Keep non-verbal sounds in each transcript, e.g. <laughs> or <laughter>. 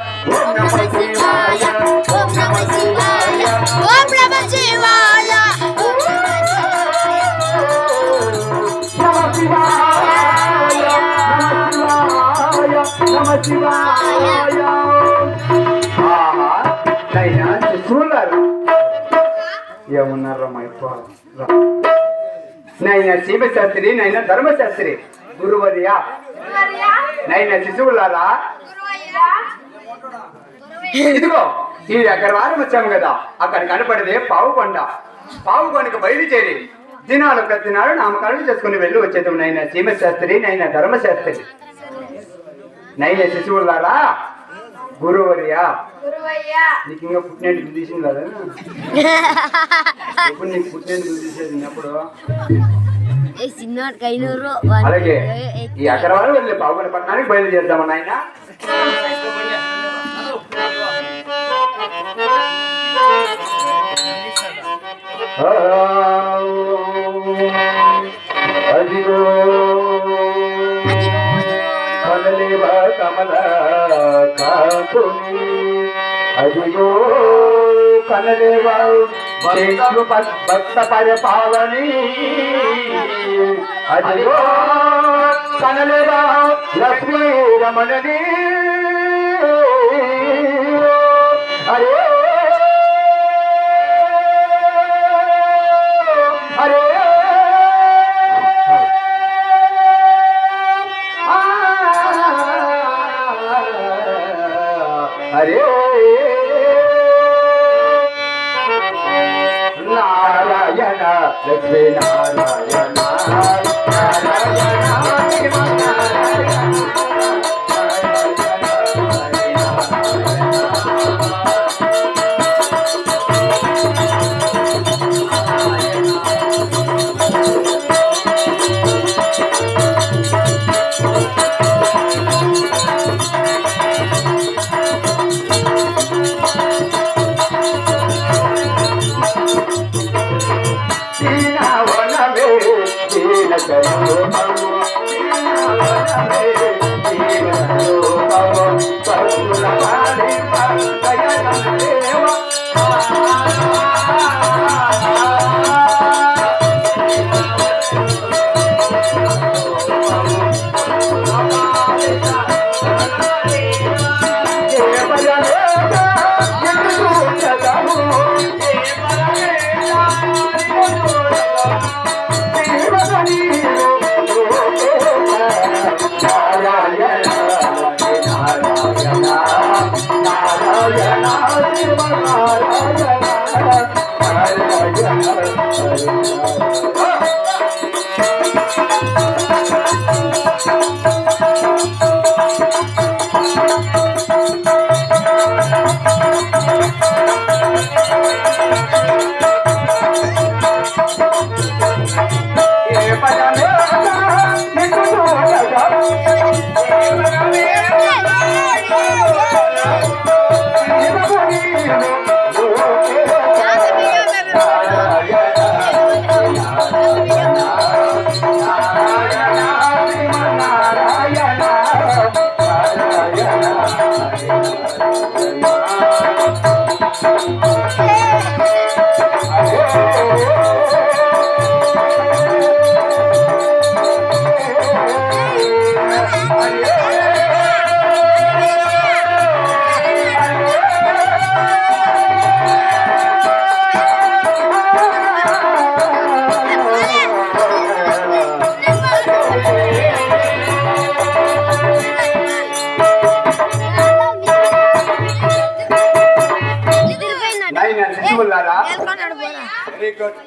శివాయ ఓం నమ శివాయ ఓం నమ శివాయ ఓం నమ శివాయ నమ శివాయ నమ శివాయ నమ శివాయ ఆహా నైనా శిశువులారా ఏమన్నారా మా ఇప్ప నైనా శివశాస్త్రి నైనా ధర్మశాస్త్రి గురువర్య నైనా శిశువులారా <laughs> ఇదిగో ఈ అగ్రవారం వచ్చాము కదా. అక్కడ కనపడితే పావు కొండ. పావు కొండకు బయలుదేరి దినాలు ప్రతి నాడు నామకరణం చేసుకుని వెళ్ళి వచ్చేది నైనా సీమశాస్త్రి నైనా ధర్మశాస్త్రి. నైనా శిశువులారా గురువర్య నీకు ఇంకా పుట్టినట్టు తీసింది కదా? ఎప్పుడు నీకు పుట్టినట్టు తీసేది అప్పుడు అలాగే ఈ అగ్రవారం వెళ్ళి పావుగొండ పట్టణానికి బయలుదేరుదామా నాయన? అదిగో కమలేవ కమల కాకుని అదిగో కనలేవ భక్తులు భక్త పరిపాలని అదిగో కనలేవ లక్ష్మీ రమణని అరే నారాయణ లక్ష్మీ ఏ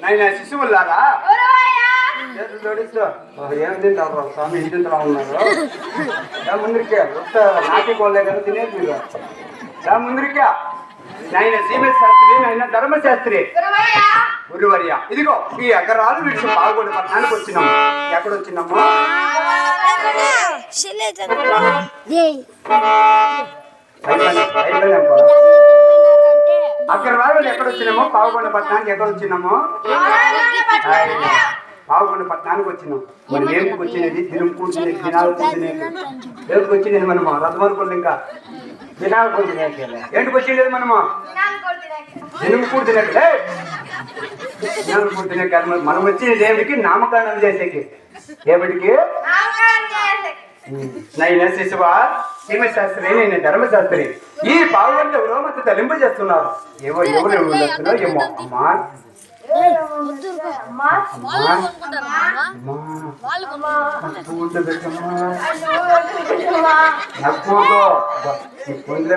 నైనా శిశువులారా? ఏం తింటారు రా స్వామి ఇంటి తింటా ఉన్నారు ముందరికే నాకే కోళ్ళే కదా తినేది మీరు. రా ముందరికే. నాయన సీమ శాస్త్రి నాయన ధర్మశాస్త్రి గురువర్య. ఇదిగో ఈ ఎకరాలు విడిచి బాగుపడి పట్టణానికి వచ్చినాము ఎక్కడ? వచ్చినాము అయిపోయింది. అక్కడ వాళ్ళు ఎక్కడ వచ్చినామో? పావుగొండ పట్టణానికి ఎక్కడ వచ్చినామో? పావుగొండ పట్టణానికి వచ్చినాం. మనం ఏమికి వచ్చినది దినం కూర్చునేది దినాలు కూర్చునేది ఏమికి వచ్చినది మనము. రథం అనుకోండి ఇంకా. దినాలు కూర్చునేది ఏంటికి వచ్చిండేది మనము? దినం కూర్చునేది దినాలు కూర్చునే మనం వచ్చినది ఏమిటికి నామకరణం చేసేకి. ఏమిటికి నైనా శిశువ సీమశాస్త్రి నేను ధర్మశాస్త్రి ఈ పావుగంట తలింపు చేస్తున్నారు. ఏవో ఎవరు చేస్తున్నారో ఏమో అమ్మా.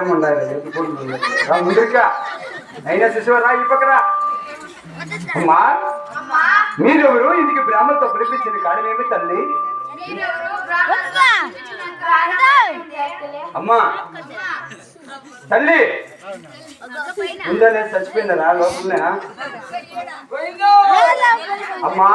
ఉండాలి ముందుగా అయినా శిశువ రా ఈ పక్కరా అమ్మా. మీరెవరు? ఇంటికి బ్రాహ్మణులతో పిలిపించిన కారణమేమి తల్లి? అమ్మా! తల్లి! ఉందా లేదు చచ్చిపోయిందా లోపలనే అమ్మా!